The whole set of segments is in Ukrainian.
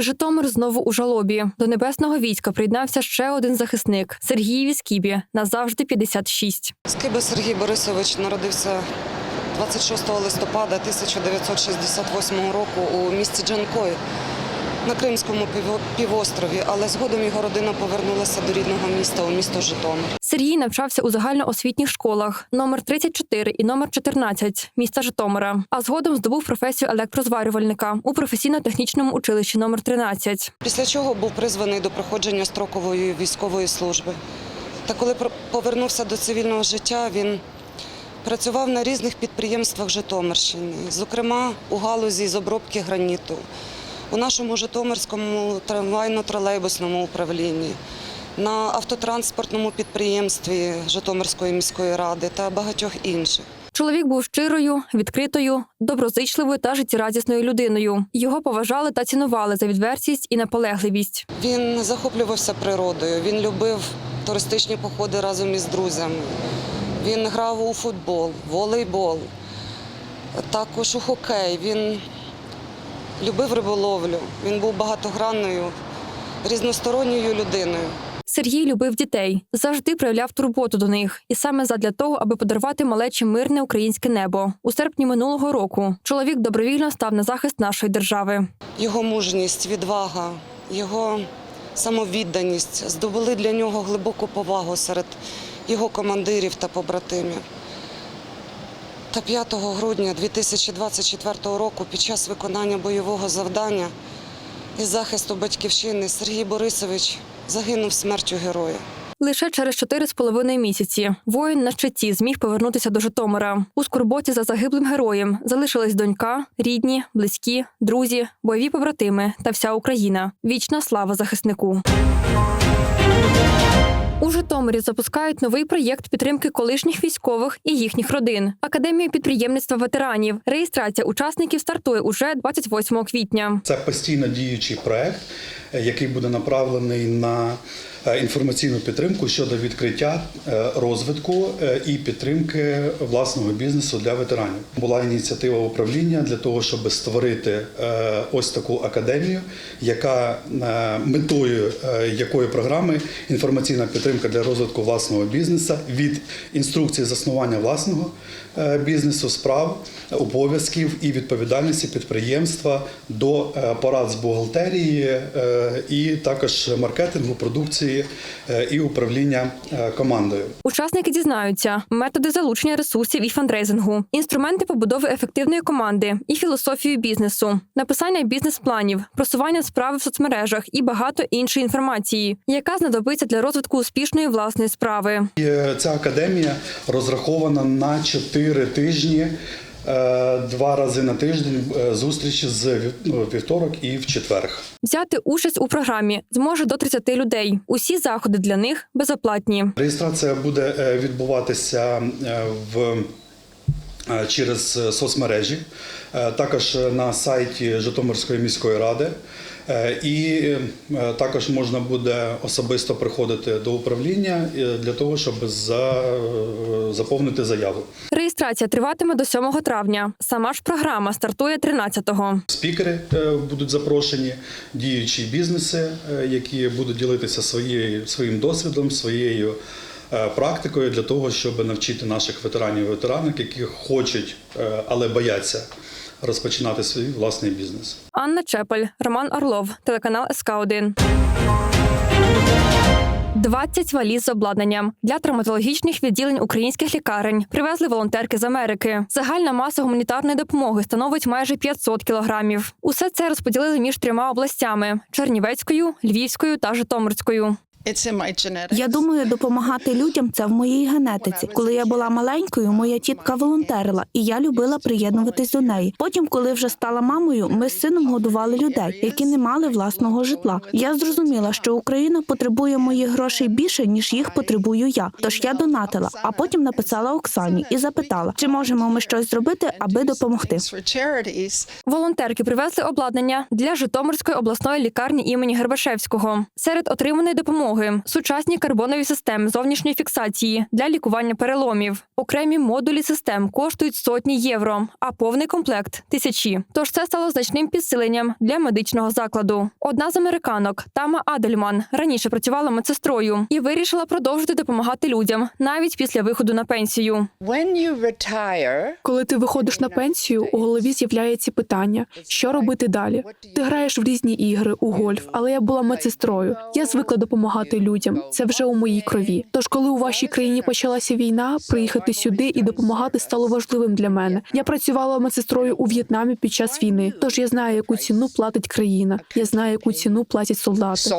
Житомир знову у жалобі. До небесного війська приєднався ще один захисник Сергій Віскібі. Назавжди 56. Скиба Сергій Борисович народився 26 листопада 1968 року у місті Джанкой на Кримському піво- півострові, але згодом його родина повернулася до рідного міста у місто Житомир. Сергій навчався у загальноосвітніх школах номер 34 і номер 14 міста Житомира. А згодом здобув професію електрозварювальника у професійно-технічному училищі номер 13. Після чого був призваний до проходження строкової військової служби. Та коли повернувся до цивільного життя, він працював на різних підприємствах Житомирщини, зокрема у галузі з обробки граніту, у нашому Житомирському трамвайно-тролейбусному управлінні, на автотранспортному підприємстві Житомирської міської ради та багатьох інших. Чоловік був щирою, відкритою, доброзичливою та життєрадісною людиною. Його поважали та цінували за відвертість і наполегливість. Він захоплювався природою, він любив туристичні походи разом із друзями. Він грав у футбол, волейбол, також у хокей. Він любив риболовлю. Він був багатогранною, різносторонньою людиною. Сергій любив дітей, завжди проявляв турботу до них, і саме задля того, аби подарувати малечі мирне українське небо. У серпні минулого року чоловік добровільно став на захист нашої держави. Його мужність, відвага, його самовідданість здобули для нього глибоку повагу серед його командирів та побратимів. Та 5 грудня 2024 року під час виконання бойового завдання із захисту батьківщини Сергій Борисович загинув смертю героя. Лише через чотири з половиною місяці воїн на щиті зміг повернутися до Житомира. У скорботі за загиблим героєм залишились донька, рідні, близькі, друзі, бойові побратими та вся Україна. Вічна слава захиснику. У Житомирі запускають новий проєкт підтримки колишніх військових і їхніх родин. Академія підприємництва ветеранів. Реєстрація учасників стартує уже 28 квітня. Це постійно діючий проект, е, який буде направлений на інформаційну підтримку щодо відкриття е, розвитку е, і підтримки власного бізнесу для ветеранів. Була ініціатива управління для того, щоб створити е, ось таку академію, яка е, метою е, якої програми інформаційна підтримка для розвитку власного бізнесу від інструкції заснування власного е, бізнесу, справ, обов'язків і відповідальності підприємства до е, порад з бухгалтерії е, і також маркетингу, продукції е, і управління е, командою. Учасники дізнаються методи залучення ресурсів і фандрейзингу, інструменти побудови ефективної команди і філософію бізнесу, написання бізнес-планів, просування справи в соцмережах і багато іншої інформації, яка знадобиться для розвитку успішної власної справи. І е, ця академія розрахована на 4 тижні. Е, Два рази на тиждень е, зустрічі з вівторок і в четверг. Взяти участь у програмі зможе до 30 людей. Усі заходи для них безоплатні. Реєстрація буде е, відбуватися в через соцмережі, також на сайті Житомирської міської ради. І також можна буде особисто приходити до управління для того, щоб за- заповнити заяву. Реєстрація триватиме до 7 травня. Сама ж програма стартує 13-го. Спікери е, будуть запрошені, діючі бізнеси, е, які будуть ділитися своєю своїм досвідом, своєю е, практикою для того, щоб навчити наших ветеранів і ветеранок, які хочуть, але бояться розпочинати свій власний бізнес. Анна Чепель, Роман Орлов, телеканал СК 1 20 валіз з обладнанням для травматологічних відділень українських лікарень привезли волонтерки з Америки. Загальна маса гуманітарної допомоги становить майже 500 кілограмів. Усе це розподілили між трьома областями: Чернівецькою, Львівською та Житомирською. Я думаю, допомагати людям це в моїй генетиці. Коли я була маленькою, моя тітка волонтерила, і я любила приєднуватись до неї. Потім, коли вже стала мамою, ми з сином годували людей, які не мали власного житла. Я зрозуміла, що Україна потребує моїх грошей більше ніж їх потребую я. Тож я донатила, а потім написала Оксані і запитала, чи можемо ми щось зробити, аби допомогти. Волонтерки привезли обладнання для Житомирської обласної лікарні імені Гербашевського. Серед отриманої допомоги допомоги, сучасні карбонові системи зовнішньої фіксації для лікування переломів. Окремі модулі систем коштують сотні євро, а повний комплект тисячі. Тож це стало значним підсиленням для медичного закладу. Одна з американок, Тама Адельман, раніше працювала медсестрою і вирішила продовжити допомагати людям навіть після виходу на пенсію. When you retire, Коли ти виходиш на пенсію, у голові з'являється питання, що робити далі. Ти граєш в різні ігри у гольф, але я була медсестрою. Я звикла допомагати людям. Це вже у моїй крові. Тож, коли у вашій країні почалася війна, приїхати сюди і допомагати стало важливим для мене. Я працювала медсестрою у В'єтнамі під час війни. Тож я знаю, яку ціну платить країна. Я знаю, яку ціну платять солдати.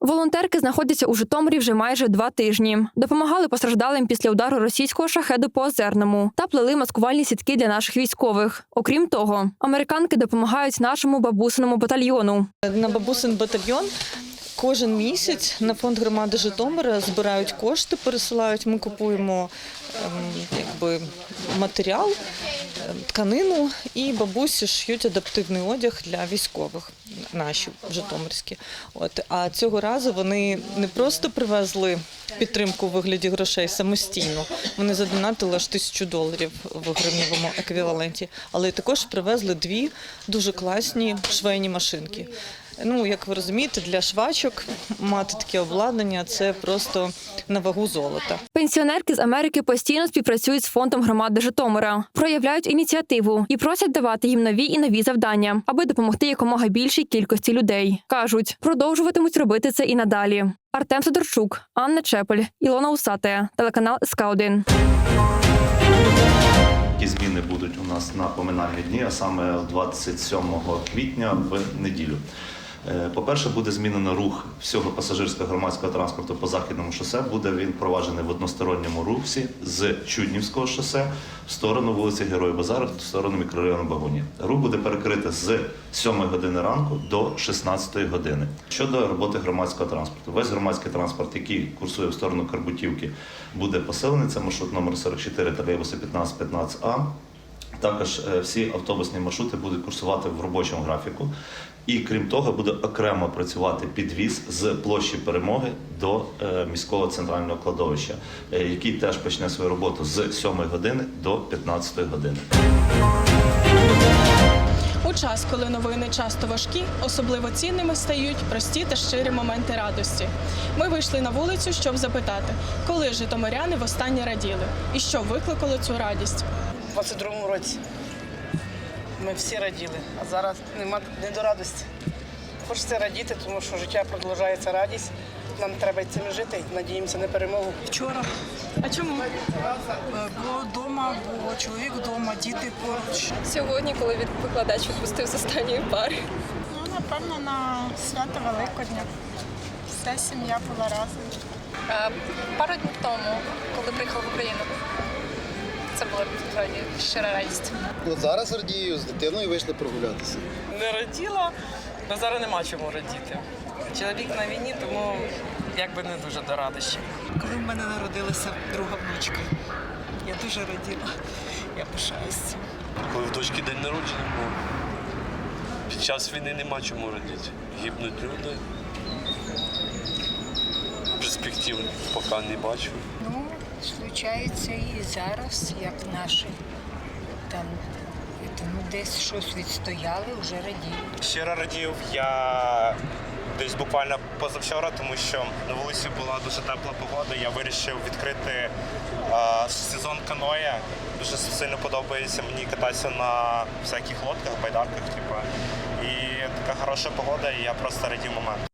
Волонтерки знаходяться у Житомирі вже майже два тижні. Допомагали постраждалим після удару російського шахеду по озерному та плели маскувальні сітки для наших військових. Окрім того, американки допомагають нашому бабусиному батальйону. На бабусин батальйон кожен місяць на фонд громади Житомира збирають кошти, пересилають. Ми купуємо ем, якби, матеріал, ем, тканину, і бабусі шиють адаптивний одяг для військових, наші житомирські. От а цього разу вони не просто привезли підтримку у вигляді грошей самостійно. Вони задонатили аж тисячу доларів в гривневому еквіваленті, але також привезли дві дуже класні швейні машинки. Ну, як ви розумієте, для швачок мати таке обладнання це просто на вагу золота. Пенсіонерки з Америки постійно співпрацюють з фондом громади Житомира, проявляють ініціативу і просять давати їм нові і нові завдання, аби допомогти якомога більшій кількості людей. кажуть, продовжуватимуть робити це і надалі. Артем Сидорчук, Анна Чепель, Ілона Усатая, телеканал СК 1 Які зміни будуть у нас на поминальні дні, а саме 27 квітня в неділю. Е, По-перше, буде змінено рух всього пасажирського громадського транспорту по західному шосе. Буде він впроваджений в односторонньому русі з Чуднівського шосе в сторону вулиці Героїв Базару, в сторону мікрорайону Багуні. Рух буде перекрити з 7 години ранку до 16 години. Щодо роботи громадського транспорту, весь громадський транспорт, який курсує в сторону Карбутівки, буде поселений. Це маршрут номер 44 тролейбуси 1515А. Також е, всі автобусні маршрути будуть курсувати в робочому графіку. І крім того, буде окремо працювати підвіз з площі перемоги до е, міського центрального кладовища, е, який теж почне свою роботу з 7 години до 15 години. У час, коли новини часто важкі, особливо цінними стають прості та щирі моменти радості. Ми вийшли на вулицю, щоб запитати, коли житомиряни востаннє раділи і що викликало цю радість. У 22-му році ми всі раділи, а зараз нема не до радості. Хочеться радіти, тому що життя продовжується радість. Нам треба цим жити. Надіємося на перемогу. Вчора А чому? було вдома, було чоловік вдома, діти поруч. Сьогодні, коли від викладач відпустив з останньої пари. Ну, напевно, на свято Великодня. Вся сім'я була разом. Пару днів тому, коли приїхав в Україну. Це була справді щира радість. От зараз радію, з дитиною вийшли прогулятися. Не раділа, але зараз нема чому радіти. Чоловік на війні, тому якби не дуже до радощів. Коли в мене народилася друга внучка, я дуже раділа. Я пишаюсь цим. Коли в дочки день народження був. Під час війни нема чому радіти. Гибнуть люди. Перспектив поки не бачу. Ну, случається і зараз, як наші там ну, десь щось відстояли, вже радіють. Щиро радів я десь буквально позавчора, тому що на вулиці була дуже тепла погода. Я вирішив відкрити е, сезон каноє. Дуже сильно подобається мені кататися на всяких лодках, байдарках. Типу. І така хороша погода, і я просто радів момент.